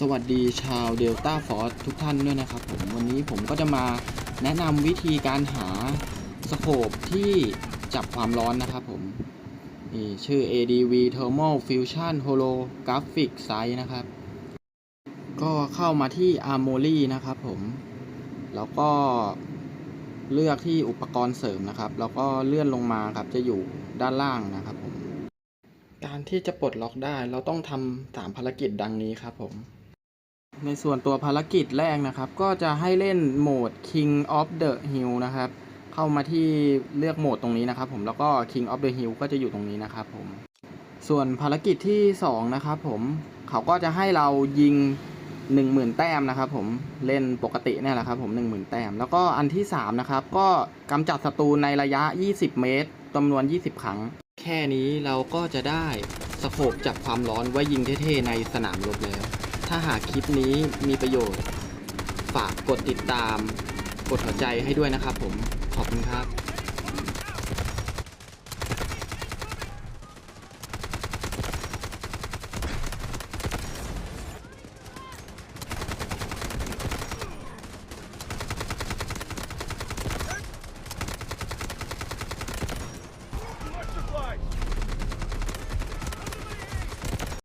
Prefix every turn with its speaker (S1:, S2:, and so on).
S1: สวัสดีชาวเดลต้าฟอร์ทุกท่านด้วยนะครับผมวันนี้ผมก็จะมาแนะนำวิธีการหาสโคปที่จับความร้อนนะครับผมนี่ชื่อ ADV Thermal Fusion Holographic Sight นะครับ ก็เข้ามาที่ Armory นะครับผม แล้วก็เลือกที่อุปกรณ์เสริมนะครับ แล้วก็เลื่อนลงมาครับจะอยู่ด้านล่างนะครับผม การที่จะปลดล็อกได้เราต้องทำสามภารกิจดังนี้ครับผม ในส่วนตัวภารกิจแรกนะครับ ก็จะให้เล่นโหมด King of the Hill นะครับ เข้ามาที่เลือกโหมดตรงนี้นะครับ ผมแล้วก็ King of the Hill ก็จะอยู่ตรงนี้นะครับผมส่วนภารกิจที่ 2 นะครับผมเขาก็จะให้เรายิง 10,000 แต้มนะครับ ผมเล่นปกติเนี่ยแหละครับผม 10,000 แต้ม แล้วก็อันที่ 3 นะครับ ก็กำจัดศัตรูในระยะ 20 เมตรจำนวน 20 ครั้ง แค่นี้เราก็จะได้สโคปจับความร้อนไว้ยิงเท่ๆในสนามรบแล้ว ถ้าหากคลิปนี้มีประโยชน์ ฝากกดติดตาม กดหัวใจให้ด้วยนะครับผม ขอบคุณครับ